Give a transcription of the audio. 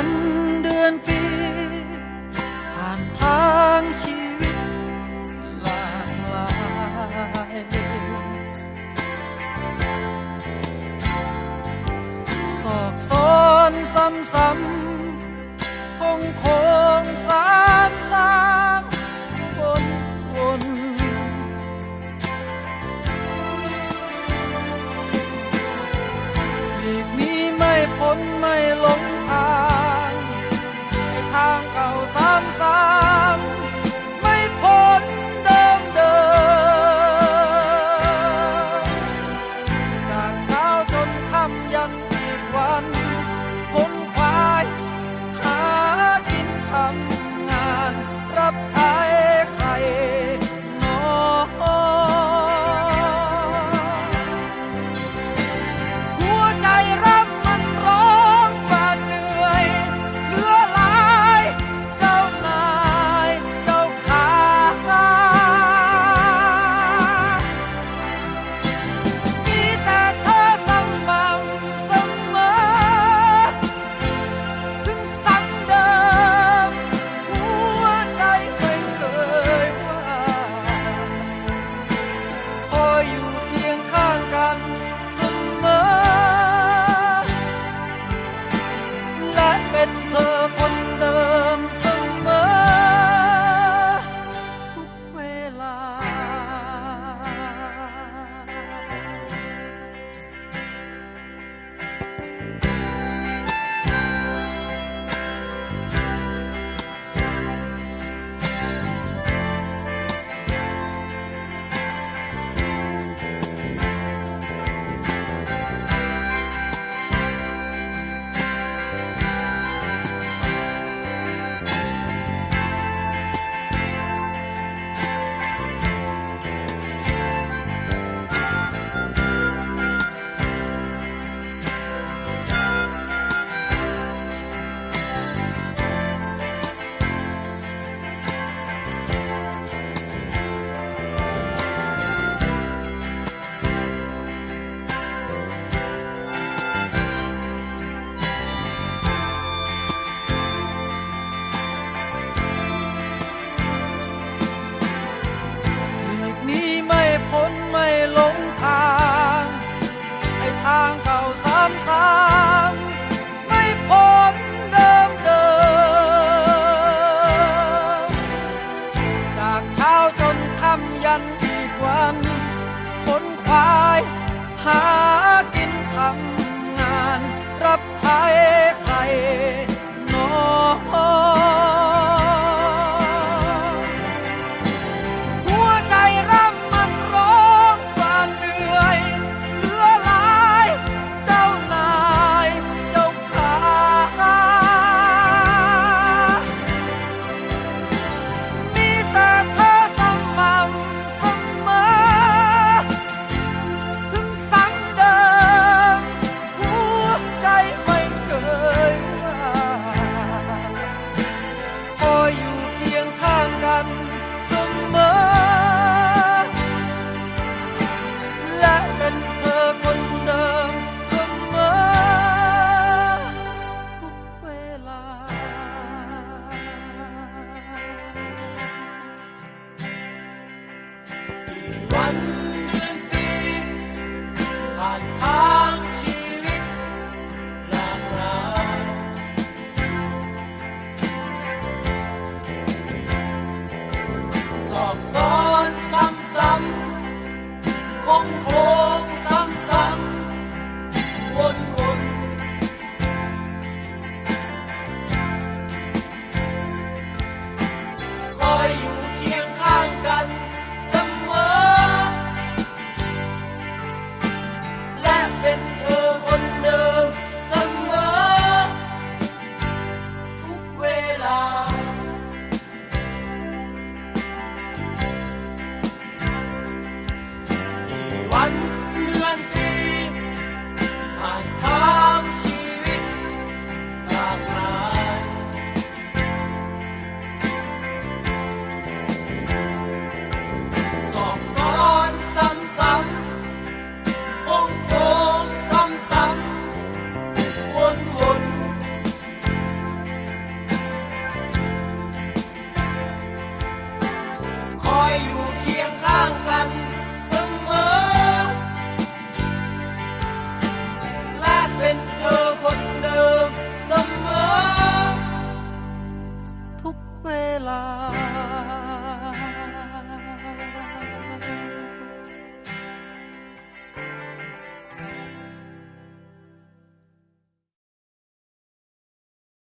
ันเดือนปีผ่านทางชีวิตหลากหลายสอกซ้อนซ้ำๆคงคงสามสามวนวนอีกนี้ไม่พ้นไม่หลงทาง กันอีกวันคนควายหากินทำงานรับใช้ใคร 오.